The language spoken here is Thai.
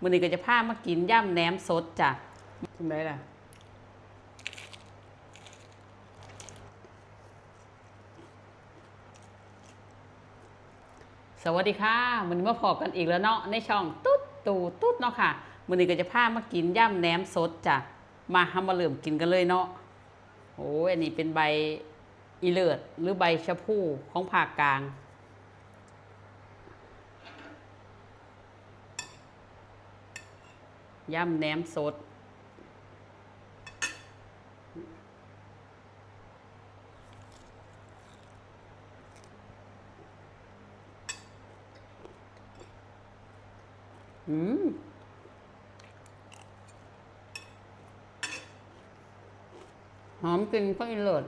มื้อนี้ก็จะพามากินย่ำแหนมสดจ้ะทำไรล่ะสวัสดีค่ะมื้อนี้มาพอกันอีกแล้วเนาะในช่องตุ๊ดตู่ตุ๊ดเนาะค่ะมื้อนี้ก็จะพามากินย่ำแหนมสดจ้ะมาเฮามาเริ่มกินกันเลยเนาะโอ้ยอันนี้เป็นใบอีเลิศหรือใบชะพูของภาคกลาง ย่ำแหนมสด อืมหอมกลิ่นก็อีเลิศ